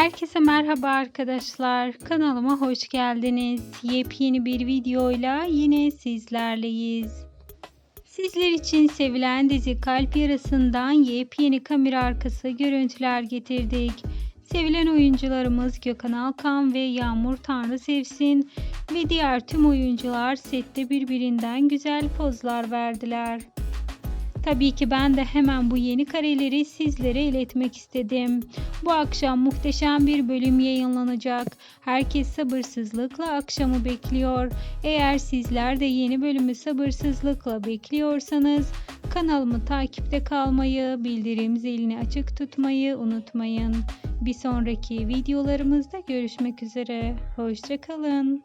Herkese merhaba arkadaşlar. Kanalıma hoş geldiniz. Yepyeni bir videoyla yine sizlerleyiz. Sizler için sevilen dizi Kalp Yarası'ndan yepyeni kamera arkası görüntüler getirdik. Sevilen oyuncularımız Gökhan Alkan ve Yağmur Tanrı Sevsin ve diğer tüm oyuncular sette birbirinden güzel pozlar verdiler. Tabii ki ben de hemen bu yeni kareleri sizlere iletmek istedim. Bu akşam muhteşem bir bölüm yayınlanacak. Herkes sabırsızlıkla akşamı bekliyor. Eğer sizler de yeni bölümü sabırsızlıkla bekliyorsanız kanalımı takipte kalmayı, bildirim zilini açık tutmayı unutmayın. Bir sonraki videolarımızda görüşmek üzere. Hoşçakalın.